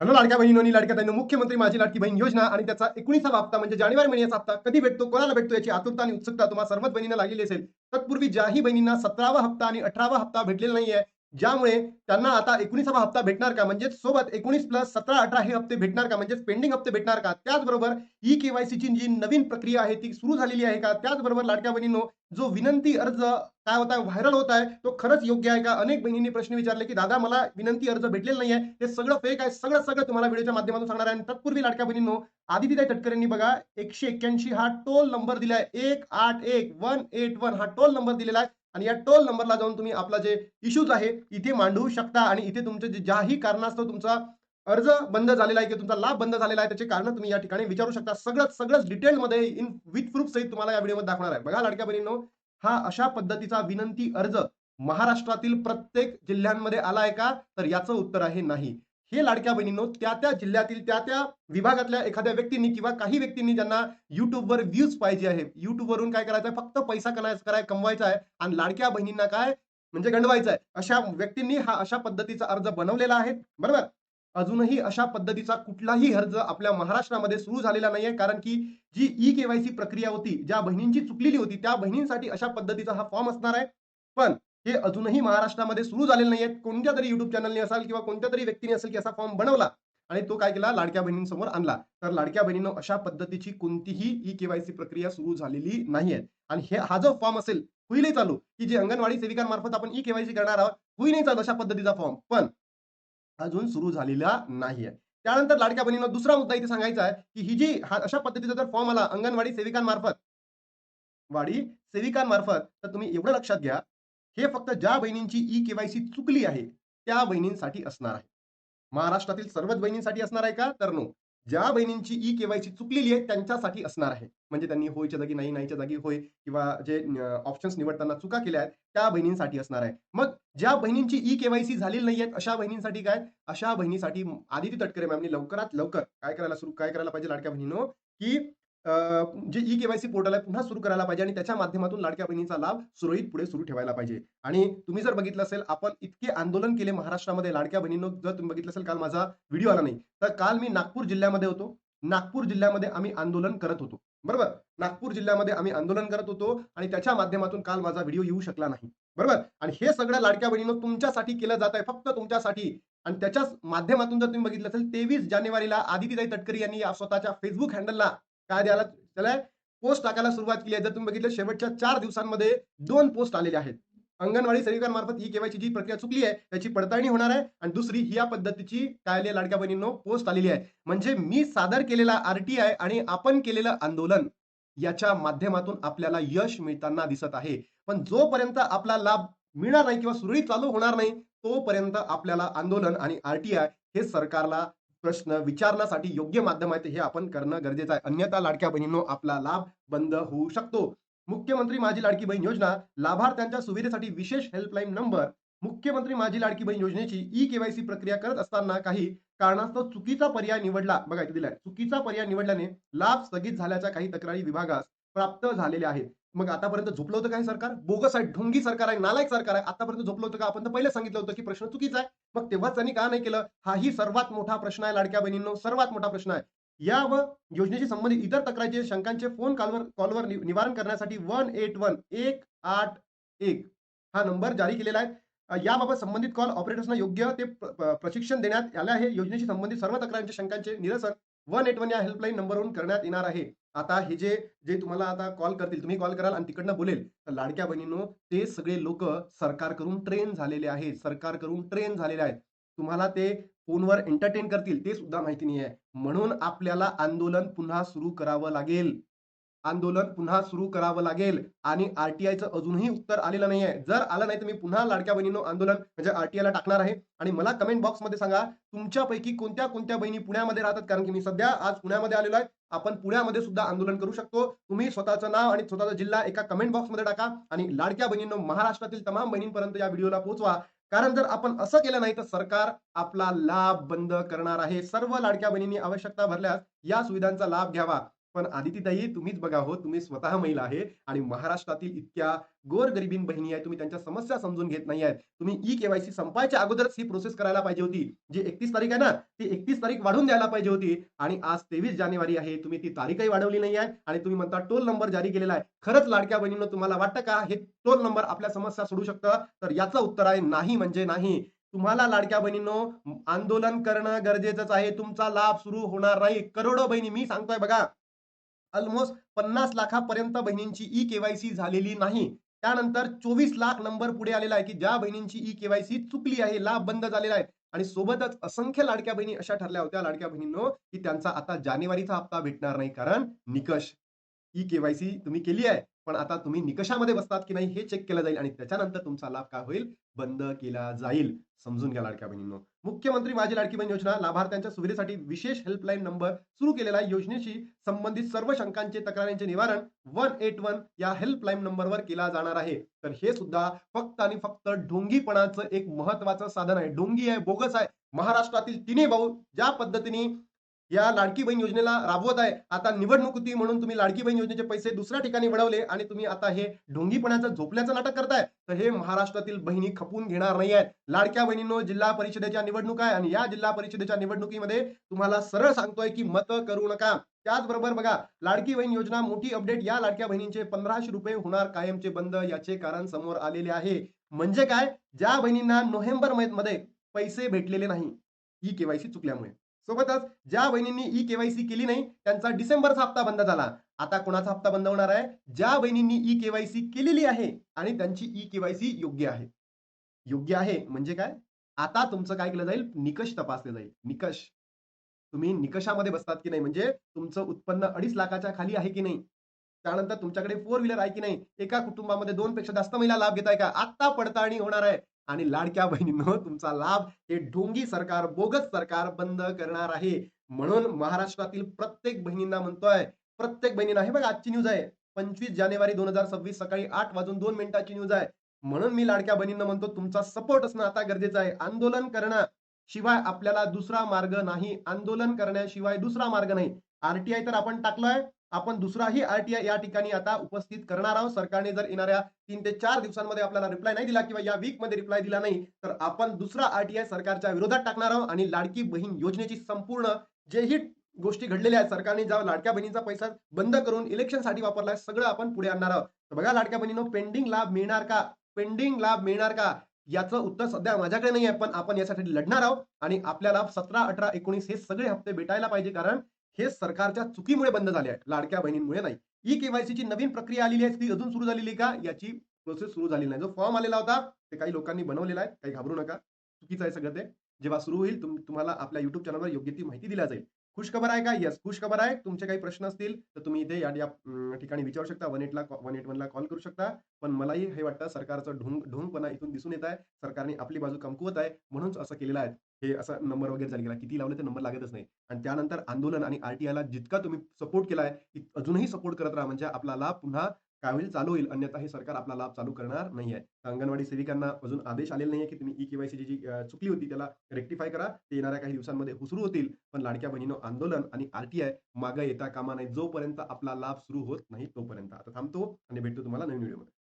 Hello लाडक्या बहिणी लाडक्या त्यांनी मुख्यमंत्री माझी लाडकी बहीण योजना आणि त्याचा एकोणीसावा हप्ता म्हणजे जानेवारी महिन्याचा हप्ता कधी भेटतो कोणाला भेटतो याची आतुरता आणि उत्सुकता तुम्हाला सर्वच बहिणींना लागलेली असेल. तत्पूर्वी ज्याही बहिणींना सतरावा हप्ता आणि अठरावा हप्ता भेटलेला नाहीये ज्यामुळे त्यांना आता एकोणीसावा हप्ता भेटणार का? म्हणजे सोबत एकोणीस प्लस सतरा अठरा हे हप्ते भेटणार का? म्हणजे पेंडिंग हप्ते भेटणार का? त्याचबरोबर ई केवायसीची जी नवीन प्रक्रिया आहे ती सुरू झालेली आहे का? त्याचबरोबर लाडक्या बहिणींनो जो विनंती अर्ज काय होता आहे व्हायरल होत आहे तो खरंच योग्य आहे का? अनेक बहिणींनी प्रश्न विचारले की दादा मला विनंती अर्ज भेटलेला नाही आहे ते सगळं फेक आहे. सगळं सगळं तुम्हाला व्हिडिओच्या माध्यमातून सांगणार आहे. आणि तत्पूर्वी लाडक्या बहिणींनो आदितीताई तटकरेंनी बघा एकशे एक्क्याऐंशी हा टोल नंबर दिलाय. एक आठ एक वन एट वन हा टोल नंबर दिलेला आहे. आणि या टोल नंबरला जाऊन तुम्ही आपला जे इश्यूज आहे इथे मांडवू शकता आणि इथे तुमचे जे ज्याही कारणास्तव तुमचा अर्ज बंद झालेला आहे किंवा तुमचा लाभ बंद झालेला आहे त्याचे कारण तुम्ही या ठिकाणी विचारू शकता. सगळं सगळंच डिटेलमध्ये इन विथ प्रूफ सहित तुम्हाला या व्हिडिओमध्ये दाखवणार आहे. बघा लाडक्या बहिणींनो हा अशा पद्धतीचा विनंती अर्ज महाराष्ट्रातील प्रत्येक जिल्ह्यांमध्ये आला आहे का? तर याचं उत्तर आहे नाही. हे लाडक्या बहिणींनो त्या त्या जिल्ह्यातील त्या त्या विभागातल्या एखाद्या व्यक्तींनी किंवा काही व्यक्तींनी ज्यांना युट्यूबवर व्ह्यूज पाहिजे आहे. युट्यूबवरून काय करायचं आहे फक्त पैसा कमाय- कराय कमवायचा आहे आणि लाडक्या बहिणींना काय? म्हणजे गंडवायचं आहे अशा व्यक्तींनी हा अशा पद्धतीचा अर्ज बनवलेला आहे. बरोबर? अजूनही अशा पद्धतीचा कुठलाही अर्ज आपल्या महाराष्ट्रामध्ये सुरू झालेला नाहीये. कारण की जी ई केवायसी प्रक्रिया होती ज्या बहिणींची चुकलेली होती त्या बहिणींसाठी अशा पद्धतीचा हा फॉर्म असणार आहे. पण हे अजूनही महाराष्ट्रामध्ये सुरू झालेले नाहीयेत. कोणत्या तरी युट्यूब चॅनलने असाल किंवा कोणत्या तरी व्यक्तीने असेल की असा फॉर्म बनवला आणि तो काय केला? लाडक्या बहिणींसमोर आणला. तर लाडक्या बहिणींनो अशा पद्धतीची कोणतीही ई केवायसी प्रक्रिया सुरू झालेली नाहीये आणि हे हा जो फॉर्म असेल होईलही चालू. की जे अंगणवाडी सेविकांमार्फत आपण ई केवायसी करणार आहोत होईलही चालू अशा पद्धतीचा फॉर्म पण अजून सुरू झालेला नाहीये. त्यानंतर लाडक्या बहिणींना दुसरा मुद्दा इथे सांगायचा आहे की ही जी हा अशा पद्धतीचा जर फॉर्म आला अंगणवाडी सेविकांमार्फत वाडी सेविकांमार्फत तर तुम्ही एवढं लक्षात घ्या हे फक्त ज्या बहिणींची ई केवायसी चुकली आहे त्या बहिणींसाठी असणार आहे. महाराष्ट्रातील सर्वच बहिणींसाठी असणार आहे का? तर नो ज्या बहिणींची ई केवायसी चुकलेली आहे त्यांच्यासाठी असणार आहे. म्हणजे त्यांनी होयच्या जागी नाही नाहीच्या जागी होय किंवा जे ऑप्शन्स निवडताना चुका केल्या आहेत त्या बहिणींसाठी असणार आहे. मग ज्या बहिणींची ई केवायसी झालेली नाही आहेत अशा बहिणींसाठी काय? अशा बहिणीसाठी आदिती तटकरे मॅमनी लवकरात लवकर काय करायला सुरू काय करायला पाहिजे लाडक्या बहिणीनो? की जे म्हणजे ई केवायसी पोर्टल आहे पुन्हा सुरू करायला पाहिजे आणि त्याच्या माध्यमातून लाडक्या बहिणीचा लाभ सुरळीत पुढे सुरू ठेवायला पाहिजे. आणि तुम्ही जर बघितलं असेल आपण इतके आंदोलन केले महाराष्ट्रामध्ये लाडक्या बहिणींनो जर तुम्ही बघितलं असेल काल माझा व्हिडिओ आला नाही तर काल मी नागपूर जिल्ह्यामध्ये होतो. नागपूर जिल्ह्यामध्ये आम्ही आंदोलन करत होतो. बरोबर? नागपूर जिल्ह्यामध्ये आम्ही आंदोलन करत होतो आणि त्याच्या माध्यमातून काल माझा व्हिडिओ येऊ शकला नाही. बरोबर? आणि हे सगळं लाडक्या बहिणीनं तुमच्यासाठी केलं जात आहे फक्त तुमच्यासाठी. आणि त्याच्याच माध्यमातून जर तुम्ही बघितलं असेल तेवीस जानेवारीला आदितीताई तटकरी यांनी स्वतःच्या फेसबुक हँडलला काय द्यायला त्याला पोस्ट टाकायला सुरुवात केली आहे. जर तुम्ही बघितलं शेवटच्या चार दिवसांमध्ये दोन पोस्ट आलेले आहेत. अंगणवाडी सेविकांमार्फत ही केवायची जी प्रक्रिया चुकली आहे त्याची पडताळणी होणार आहे. आणि दुसरी ही या पद्धतीची कायले लाडक्या बहिणींनो पोस्ट आलेली आहे. म्हणजे मी सादर केलेला आरटीआय आणि आपण केलेलं आंदोलन याच्या माध्यमातून आपल्याला यश मिळताना दिसत आहे. पण जोपर्यंत आपला लाभ मिळणार नाही किंवा सुरळीत चालू होणार नाही तोपर्यंत आपल्याला आंदोलन आणि आरटीआय हे सरकारला प्रश्न विचारण्यासाठी योग्य माध्यम आहे ते हे आपण करणं गरजेचं आहे. अन्यथा लाडक्या बहिणींनो आपला लाभ बंद होऊ शकतो. मुख्यमंत्री माझी लाडकी बहीण योजना लाभार्थ्यांच्या सुविधेसाठी विशेष हेल्पलाईन नंबर मुख्यमंत्री माझी लाडकी बहीण योजनेची ई केवायसी प्रक्रिया करत असताना काही कारणास्तव चुकीचा पर्याय निवडला. बघा इथे दिलाय. चुकीचा पर्याय निवडल्याने लाभ स्थगित झाल्याच्या काही तक्रारी विभागास प्राप्त झालेल्या आहेत. मग आतापर्यंत झोपलं होतं काय सरकार? बोगस आहे ढोंगी सरकार आहे नालायक सरकार आहे. आतापर्यंत झोपलं होतं का? आपण तर पहिले सांगितलं होतं की प्रश्न चुकीचा आहे. मग तेव्हाच त्यांनी का नाही केलं? हाही सर्वात मोठा प्रश्न आहे लाडक्या बहिणींनो सर्वात मोठा प्रश्न आहे. या व योजनेशी संबंधित इतर तक्रारीचे शंकांचे फोन कॉलवर कॉलवर निवारण करण्यासाठी वन एट वन एक आठ एक हा नंबर जारी केलेला आहे. याबाबत संबंधित कॉल ऑपरेटर्सना योग्य ते प्रशिक्षण देण्यात आले आहे. योजनेशी संबंधित सर्व तक्रारींचे शंकांचे निरसन वन एट वन या हेल्पलाईन नंबरवरून करण्यात येणार आहे. आता हे जे जे तुम्हाला आता कॉल करतील तुम्ही कॉल कराल आणि तिकडनं बोलेल तर लाडक्या बहिणींनो ते सगळे लोक सरकारकडून ट्रेन झालेले आहेत. सरकारकडून ट्रेन झालेले आहेत. तुम्हाला ते फोनवर एंटरटेन करतील ते सुद्धा माहिती नाही आहे म्हणून आपल्याला आंदोलन पुन्हा सुरू करावं लागेल. आंदोलन पुन्हा सुरू करावं लागेल. आणि आरटीआयचं अजूनही उत्तर आलेलं नाहीये. जर आलं नाही तर मी पुन्हा लाडक्या बहिणीनो आंदोलन म्हणजे आरटीआयला टाकणार आहे. आणि मला कमेंट बॉक्समध्ये सांगा तुमच्यापैकी कोणत्या कोणत्या बहिणी पुण्यामध्ये राहतात? कारण की मी सध्या आज पुण्यामध्ये आलेलो आहे. आपण पुण्यामध्ये सुद्धा आंदोलन करू शकतो. तुम्ही स्वतःचं नाव आणि स्वतःचा जिल्हा एका कमेंट बॉक्समध्ये टाका. आणि लाडक्या बहिणींनो महाराष्ट्रातील तमाम बहिणींपर्यंत या व्हिडिओला पोहोचवा. कारण जर आपण असं केलं नाही तर सरकार आपला लाभ बंद करणार आहे. सर्व लाडक्या बहिणींनी आवश्यकता भरल्यास या सुविधांचा लाभ घ्यावा. पण आदितीताई तुम्हीच बघा हो तुम्ही स्वतः महिला आहे आणि महाराष्ट्रातील इतक्या गोरगरिबीन बहिणी आहे तुम्ही त्यांच्या समस्या समजून घेत नाही आहेत. तुम्ही ई केवायसी संपायच्या अगोदरच ही प्रोसेस करायला पाहिजे होती. जी एकतीस तारीख आहे ना ती एकतीस तारीख वाढून द्यायला पाहिजे होती. आणि आज तेवीस जानेवारी आहे तुम्ही ती तारीखही वाढवली नाही आहे. आणि तुम्ही म्हणता टोल नंबर जारी केलेला आहे. खरंच लाडक्या बहिणीनं तुम्हाला वाटतं का हे टोल नंबर आपल्या समस्या सोडू शकतं? तर याचं उत्तर आहे नाही म्हणजे नाही. तुम्हाला लाडक्या बहिणींनो आंदोलन करणं गरजेचंच आहे. तुमचा लाभ सुरू होणार नाही. करोडो बहिणी मी सांगतोय बघा. ऑलमोस्ट पन्नास लाखापर्यंत बहिणींची ई केवायसी झालेली नाही. त्यानंतर चोवीस लाख नंबर पुढे आलेला आहे की ज्या बहिणींची ई केवायसी चुकली आहे लाभ बंद झालेला आहे. आणि सोबतच असंख्य लाडक्या बहिणी अशा ठरल्या होत्या लाडक्या बहिणींनो की त्यांचा आता जानेवारीचा हप्ता भेटणार नाही कारण निकष. ई केवायसी तुम्ही केली आहे. पण आता तुम्ही निकषामध्ये बसतात की नाही हे चेक केलं जाईल आणि त्याच्यानंतर तुमचा लाभ काय होईल? बंद केला जाईल. समजून घ्या लाडक्या बहिणींनो. मुख्यमंत्री माझी लाडकी बहीण योजना लाभार्थ्यांच्या सुविधेसाठी विशेष हेल्पलाईन नंबर सुरू केलेला आहे. योजनेशी संबंधित सर्व शंकांचे तक्रारींचे निवारण वन एट वन या हेल्पलाईन नंबरवर केला जाणार आहे. तर हे सुद्धा फक्त आणि फक्त ढोंगीपणाचं एक महत्वाचं साधन आहे. ढोंगी आहे बोगस आहे. महाराष्ट्रातील तिन्ही भाऊ ज्या पद्धतीने या लाडकी बहीण योजनेला राबवत आहे. आता निवडणूक होती म्हणून तुम्ही लाडकी बहीण योजनेचे पैसे दुसऱ्या ठिकाणी वळवले आणि तुम्ही आता हे ढोंगीपणाचं झोपल्याचं नाटक करताय. तर हे महाराष्ट्रातील बहिणी खपून घेणार नाही आहेत. लाडक्या बहिणींनो जिल्हा परिषदेच्या निवडणूक आहे आणि या जिल्हा परिषदेच्या निवडणुकीमध्ये तुम्हाला सरळ सांगतोय की मतं करू नका. त्याचबरोबर बघा लाडकी बहीण योजना मोठी अपडेट या लाडक्या बहिणींचे पंधराशे रुपये होणार कायमचे बंद याचे कारण समोर आलेले आहे. म्हणजे काय? ज्या बहिणींना नोव्हेंबरमध्ये पैसे भेटलेले नाही. ही केवायसी चुकल्यामुळे. सोबतच ज्या बहिणींनी ई केवायसी केली नाही त्यांचा डिसेंबरचा हप्ता बंद झाला. आता कोणाचा हप्ता बंद होणार आहे? ज्या बहिणींनी ई केवायसी केलेली आहे आणि त्यांची ई केवायसी योग्य आहे. योग्य आहे म्हणजे काय? आता तुमचं काय केलं जाईल? निकष तपासले जाईल. निकष. तुम्ही निकषामध्ये बसतात की नाही? म्हणजे तुमचं उत्पन्न अडीच लाखाच्या खाली आहे की नाही? त्यानंतर तुमच्याकडे फोर व्हीलर आहे की नाही? एका कुटुंबामध्ये दोन पेक्षा जास्त महिला लाभ घेत आहे का? आता पडताळणी होणार आहे. आणि लाडक्या बहिणींनो तुमचा लाभ हे ढोंगी सरकार बोगस सरकार बंद करणार आहे. म्हणून महाराष्ट्रातील प्रत्येक बहिणींना म्हणतोय प्रत्येक बहिणींना हे बघा आजची न्यूज आहे. पंचवीस जानेवारी दोन हजार सव्वीस सकाळी आठ वाजून दोन मिनिटाची न्यूज आहे. म्हणून मी लाडक्या बहिणींना म्हणतो तुमचा सपोर्ट असणं आता गरजेचं आहे. आंदोलन करणं शिवाय आपल्याला दुसरा मार्ग नाही. आंदोलन करण्याशिवाय दुसरा मार्ग नाही. आरटीआय तर आपण टाकलोय. आपण दुसराही आरटीआय या ठिकाणी आता उपस्थित करणार आहोत. सरकारने जर येणाऱ्या तीन ते चार दिवसांमध्ये आपल्याला रिप्लाय नाही दिला किंवा या वीकमध्ये रिप्लाय दिला नाही तर आपण दुसरा आरटीआय सरकारच्या विरोधात टाकणार आहोत आणि लाडकी बहीण योजनेची संपूर्ण जेही गोष्टी घडलेल्या आहेत सरकारने ज्या लाडक्या बहिणीचा पैसा बंद करून इलेक्शनसाठी वापरलाय सगळं आपण पुढे आणणार आहोत. तर बघा लाडक्या बहिणीनो पेंडिंग लाभ मिळणार का? पेंडिंग लाभ मिळणार का? याचं उत्तर सध्या माझ्याकडे नाही आहे पण आपण यासाठी लढणार आहोत आणि आपल्याला सतरा अठरा एकोणीस हे सगळे हप्ते भेटायला पाहिजे कारण हे सरकारच्या चुकीमुळे बंद झाले आहे लाडक्या बहिणींमुळे नाही. ई केवायसीची नवीन प्रक्रिया आलेली आहे ती अजून सुरू झालेली का? याची प्रोसेस सुरू झालेली नाही. जो फॉर्म आलेला होता ते काही लोकांनी बनवलेला आहे काही घाबरू नका. चुकीचं आहे सगळं ते. जेव्हा सुरू होईल तुम्हाला आपल्या युट्यूब चॅनलवर योग्य ती माहिती दिल्या जाईल. खुश खबर आहे का? येस खुश खबर आहे. तुमचे काही प्रश्न असतील तर तुम्ही इथे या ठिकाणी विचारू शकता. वन एटला वन एट वनला कॉल करू शकता. पण मलाही हे वाटतं सरकारचं ढोंग ढोंगपणा इथून दिसून येत आहे. सरकारने आपली बाजू कमकुवत आहे. म्हणून असं केलेलं आहे. हे असं नंबर वगैरे झाले गेला. किती लावले ते नंबर लागतच नाही. आणि त्यानंतर आंदोलन आणि आरटीआयला जितका तुम्ही सपोर्ट केलाय अजूनही सपोर्ट करत राहा. म्हणजे आपला लाभ पुन्हा काय होईल चालू होईल. अन्यथा हे सरकार आपला लाभ चालू करणार नाही आहे अंगणवाडी सेविकांना अजून आदेश आलेले नाहीये की तुम्ही ई केवायसी जी चुकली होती त्याला रेक्टिफाय करा. ते येणाऱ्या काही दिवसांमध्ये हुसरू होतील. पण लाडक्या बहिणीनं आंदोलन आणि आरटीआय मागे येता कामा नाही जोपर्यंत आपला लाभ सुरू होत नाही तोपर्यंत. आता थांबतो आणि भेटतो तुम्हाला नवीन व्हिडिओमध्ये.